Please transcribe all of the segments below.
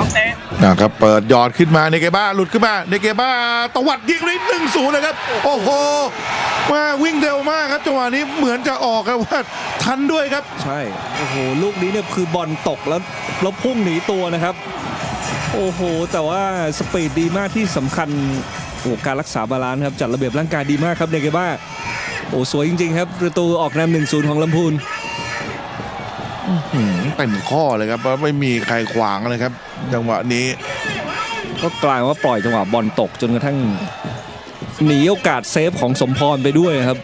องเตะนะครับเปิดหยอดขึ้นมาเนเกบ้าหลุดขึ้นมาเนเกบ้าตวัดยิงเลยหนึ่งศูนย์เลยครับ โอ้โหว่าวิ่งเร็วมากครับจังหวะนี้เหมือนจะออกครับว่าทันด้วยครับ ใช่โอ้โหลูกนี้เนี่ยคือบอลตกแล้วแล้วพุ่งหนีตัวนะครับ โอ้โห แต่ว่าสปีดดีมากที่สำคัญโอ้การรักษาบาลานซ์ครับจัดระเบียบร่างกายดีมากครับเนเกบ้าโอ้สวยจริงๆครับประตูออกนำหนึ่งศูนย์ของลำพูนหืม เต็มข้อเลยครับไม่มีใครขวางเลยครับ จังหวะนี้ ก็กลายว่าปล่อยจังหวะบอลตกจนกระทั่งหนีโอกาสเซฟของสมพรไปด้วยครับ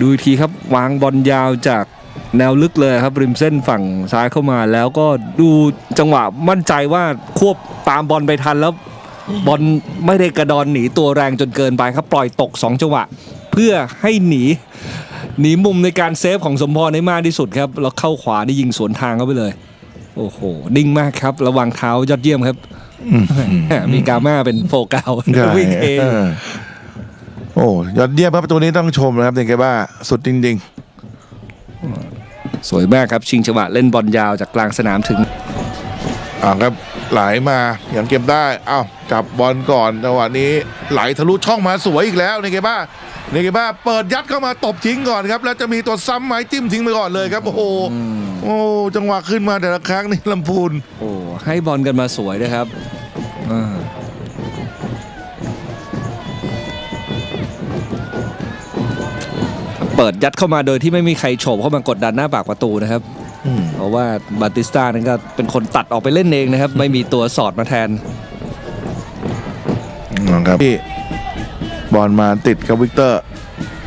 ดูทีครับวางบอลยาวจากแนวลึกเลยครับ ริมเส้นฝั่งซ้ายเข้ามาแล้วก็ดูจังหวะมั่นใจว่าควบตามบอลไปทันแล้ว บอลไม่ได้กระดอนหนีตัวแรงจนเกินไปครับ ปล่อยตก 2 จังหวะ เพื่อให้หนีหนีมุมในการเซฟของสมพรได้มากที่สุดครับแล้วเข้าขวานี่ยิงสวนทางเข้าไปเลย โอ้โหนิ่งมากครับ ระวังเท้ายอดเยี่ยมครับมีกาม่าเป็นโฟกัสใช่วิ่งเองเออโอ้ยอดเยี่ยมครับประตูนี้ต้องชมนะครับเนเกบ้าสุดจริงสวยมากครับ ชิงจังหวะเล่นบอลยาวจากกลางสนามถึงๆอ่าครับ ไหลมาอย่างเก็บได้เอ้าจับบอลก่อนจังหวะนี้ไหลทะลุช่องมาสวยอีกแล้วเนเกบ้าเนเกบ้าเปิดยัดเข้ามาตบทิ้งก่อนครับ แล้วจะมีตัวซ้ำไม้จิ้มทิ้งไปก่อนเลยครับ โอ้โหโอ้จังหวะขึ้นมาแต่ละครั้งนี่ลำพูนโอ้ให้บอลกันมาสวยนะครับอ่าเปิดยัดเข้ามาโดยที่ไม่มีใครโฉบเข้ามากดดันหน้าปากประตูนะครับอืม เพราะว่าบาติสตานั้นก็เป็นคนตัดออกไปเล่นเองนะครับ ไม่มีตัวสอดมาแทนนะครับที่บอลมาติดกับวิกเตอร์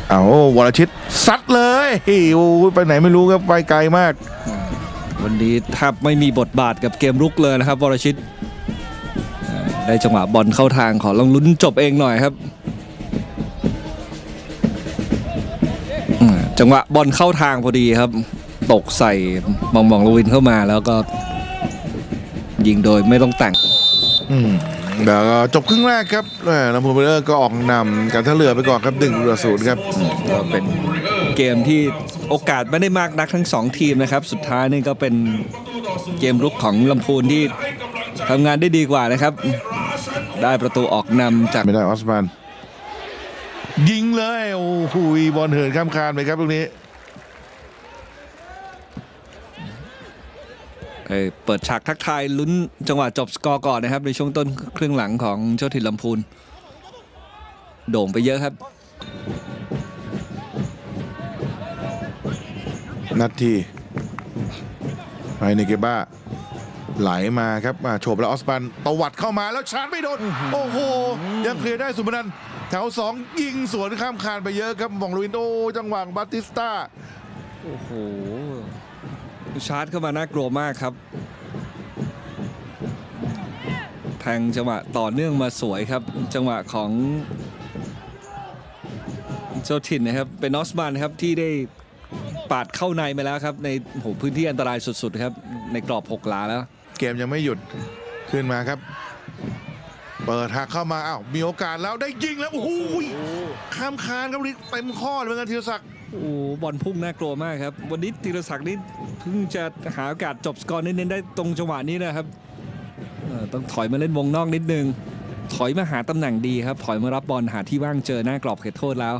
เอาวรชิตซัดเลยโอ้ยไปไหนไม่รู้ครับไปไกลมาก วันนี้แทบไม่มีบทบาทกับเกมรุกเลยนะครับ วรชิตอ่าได้จังหวะบอลเข้าทางขอลองลุ้นจบเองหน่อยครับอืมจังหวะบอลเข้าทางพอดีครับ ตกใส่มองมองลวินเข้ามาแล้วก็ ยิงโดยไม่ต้องแต่งอืมแล้วก็จบครึ่งแรกครับแหม่ลำพูนเบลเลอร์ก็ออกนำการท่าเรือไปก่อนครับหนึ่งต่อศูนย์ครับก็เป็นเกมที่โอกาสไม่ได้มากนักทั้งสองทีมนะครับ สุดท้ายนี่ก็เป็นเกมรุกของลำพูนที่ทำงานได้ดีกว่านะครับ ได้ประตูออกนำจากไม่ได้ออสมานยิงเลยโอ้โหบอลเหินข้ามคานไปครับตรงนี้ เอ่อเปิดฉากทักทายลุ้นจังหวะจบสกอร์ก่อนนะครับ ในช่วงต้นครึ่งหลังของเจ้าถิ่นลำพูน โด่งไปเยอะครับนาทีไปในเกบ้าไหลมาครับมาโฉบแล้วออสปันตวัดเข้ามาแล้วชาร์จไม่โดน โอ้โห ยังเคลียร์ได้สุพนันท์แถวสองยิงสวนข้ามคานไปเยอะครับมองลูวินโดจังหวะบาติสตาโอ้โห ชาร์จเข้ามาน่ากลัวมากครับแทงจังหวะต่อเนื่องมาสวยครับ จังหวะของเจ้าถิ่นนะครับ เป็นนอสบานครับที่ได้ปาดเข้าในมาแล้วครับ ในโหพื้นที่อันตรายสุด ๆ ครับ ในกรอบหกหลาแล้ว เกมยังไม่หยุดขึ้นมาครับ เปิดหักเข้ามาอ้าวมีโอกาสแล้วได้ยิงแล้วโอ้โหข้ามคานครับลิเต็มข้อเลยเหมือนกันธีรศักดิ์ โอ้บอลพุ่งน่ากลัวมากครับ วันนี้ธีรศักดิ์นี่เพิ่งจะหาโอกาสจบสกอร์เน้นๆได้ตรงจังหวะนี้นะครับต้องถอยมาเล่นวงนอกนิดนึง ถอยมาหาตำแหน่งดีครับ ถอยมารับบอลหาที่ว่างเจอหน้ากรอบเขตโทษแล้ว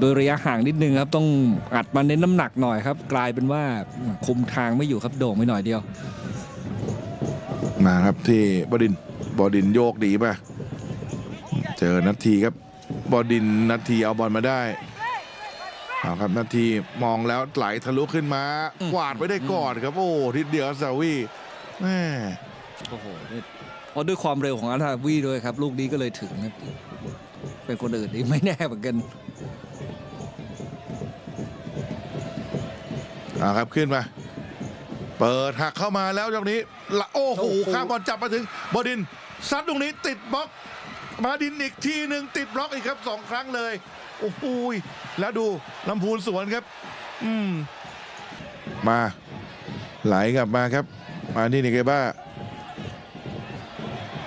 โดยระยะห่างนิดนึงครับต้องอัดมาเน้นน้ำหนักหน่อยครับ กลายเป็นว่าคุมทางไม่อยู่ครับโด่งไปหน่อยเดียว มาครับที่บดินบดินโยกดีป่ะเจอนาทีครับ บดินทร์นาทีเอาบอลมาได้เอาครับนาทีมองแล้วไหลทะลุขึ้นมา กวาดไว้ได้ก่อนครับโอ้ทิศเดียวซาวีแม่โอ้โหนี่เพราะด้วยความเร็วของอาร์ทาวีด้วยครับ ลูกนี้ก็เลยถึงครับเป็นคนอื่นนี่ไม่แน่เหมือนกันเอาครับขึ้นมาเปิดหักเข้ามาแล้วตรงนี้ละโอ้โหโอ้โหข้ามบอลจับมาถึงบดินทร์ซัดตรงนี้ติดบล็อก มาดินอีกทีหนึ่งติดบล็อกอีกครับสองครั้งเลย โอ้โหยแล้วดูลำพูนสวนครับ อืม มาไหลกลับมาครับ มาที่นิเกบ้า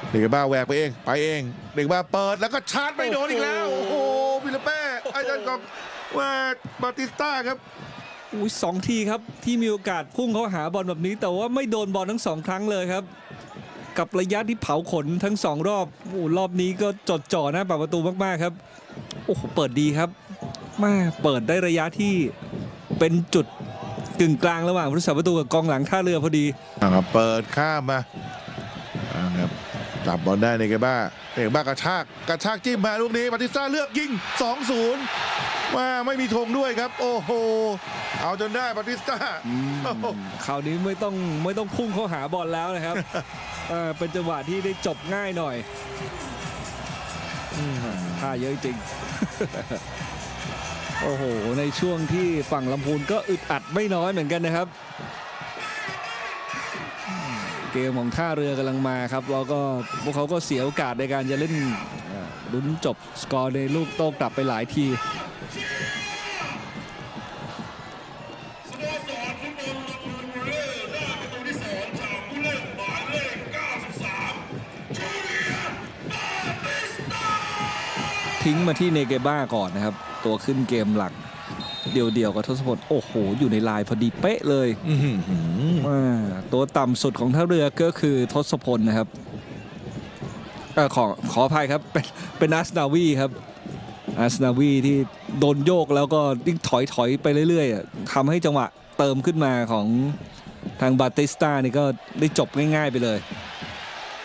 เด็กบ้าแหวกไปเอง ไปเอง เด็กบ้าเปิดแล้วก็ชาร์จไม่โดนอีกแล้ว โอ้โหฟิลิปเป้อาจารย์กอบว่าบาติสต้าครับอุ้ยสองทีครับ ที่มีโอกาสพุ่งเขาหาบอลแบบนี้ แต่ว่าไม่โดนบอลทั้งสองครั้งเลยครับ กับระยะที่เผาขนทั้งสองรอบโอ้รอบนี้ก็จดจ่อหน้าปากประตูมากๆครับโอ้โหเปิดดีครับมาเปิดได้ระยะที่เป็นจุดกึ่งกลางระหว่างผู้รักษาประตูกับกองหลังท่าเรือพอดีอ่าครับเปิดข้ามมาอ่าครับจับบอลได้ในเกบ้าเอกบ้ากระชากกระชากจิ้มมาลูกนี้บาติสต้าเลือกยิง 2-0ว่าไม่มีธงด้วยครับ โอ้โห เอาจนได้บาติสต้าโอ้โหคราวนี้ไม่ต้องไม่ต้องพุ่งเข้าหาบอลแล้วนะครับ เออเป็นจังหวะที่ได้จบง่ายหน่อยท่าเยอะจริง โอ้โห ในช่วงที่ฝั่งลำพูนก็อึดอัดไม่น้อยเหมือนกันนะครับ เกมของท่าเรือกำลังมาครับ แล้วก็พวกเขาก็เสียโอกาสในการจะเล่นลุ้นจบสกอร์ในลูกโต้กลับไปหลายที ทิ้งมาที่เนเกบ้าก่อนนะครับ ตัวขึ้นเกมหลัก เดี่ยวๆกับทศพลโอ้โห อยู่ในลายพอดีเป๊ะเลยอื้อหืออ่าตัวต่ำสุดของท่าเรือก็คือทศพลนะครับเออขอขออภัยครับเป็นเป็นอาสนาวีครับอาสนาวีที่โดนโยกแล้วก็ยิ่งถอยถอยไปเรื่อยๆอะทำให้จังหวะเติมขึ้นมาของทางบาติสตานี่ก็ได้จบง่าย ๆ ไปเลย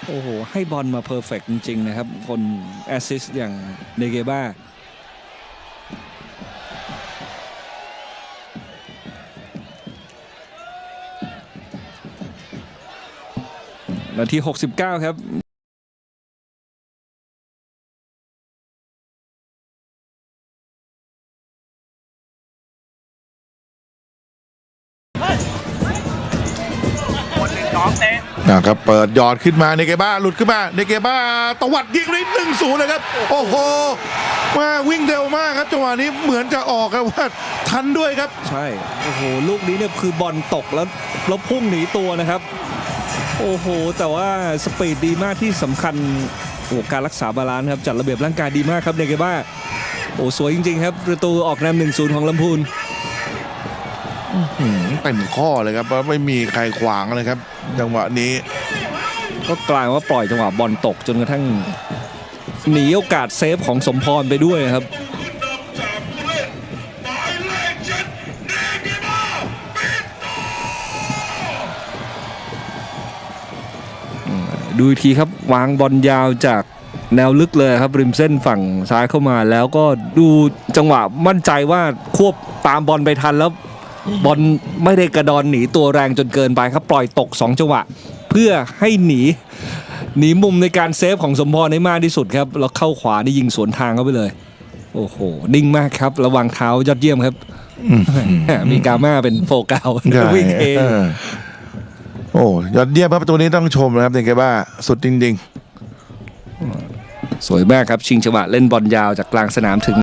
โอ้โห ให้บอลมาเพอร์เฟกจริง ๆ นะครับ คนแอสซิสต์อย่างเนเกบ้านาที 69 ครับ ครับเปิดยอดขึ้นมาในเกบ้าหลุดขึ้นมาในเกบ้าตวัดยิงเลยหนึ่งศูนย์เลยครับ โอ้โหว่าวิ่งเร็วมากครับจังหวะนี้เหมือนจะออกครับว่าทันด้วยครับ ใช่โอ้โหลูกนี้เนี่ยคือบอลตกแล้วแล้วพุ่งหนีตัวนะครับ โอ้โห แต่ว่าสปีดดีมากที่สำคัญโอ้การรักษาบาลานซ์ครับจัดระเบียบร่างกายดีมากครับเนเกบ้าโอ้สวยจริงๆครับประตูออกนำหนึ่งศูนย์ของลำพูน เต็มข้อเลยครับไม่มีใครขวางเลยครับ จังหวะนี้ ก็กลายว่าปล่อยจังหวะบอลตกจนกระทั่งหนีโอกาสเซฟของสมพรไปด้วยครับดูทีครับวางบอลยาวจากแนวลึกเลยครับ ริมเส้นฝั่งซ้ายเข้ามาแล้วก็ดูจังหวะมั่นใจว่าควบตามบอลไปทันแล้ว บอลไม่ได้กระดอนหนีตัวแรงจนเกินไปครับ ปล่อยตก 2 จังหวะ เพื่อให้หนีหนีมุมในการเซฟของสมพรให้มากที่สุดครับแล้วเข้าขวานี่ยิงสวนทางเข้าไปเลย โอ้โหนิ่งมากครับ ระวังเท้ายอดเยี่ยมครับมีกาม่าเป็นโฟกัสใช่วิ่งเองเออโอ้ยอดเยี่ยมครับประตูนี้ต้องชมนะครับในเกบ้าสุดจริง ๆ สวยมากครับ ชิงจังหวะเล่นบอลยาวจากกลางสนามถึง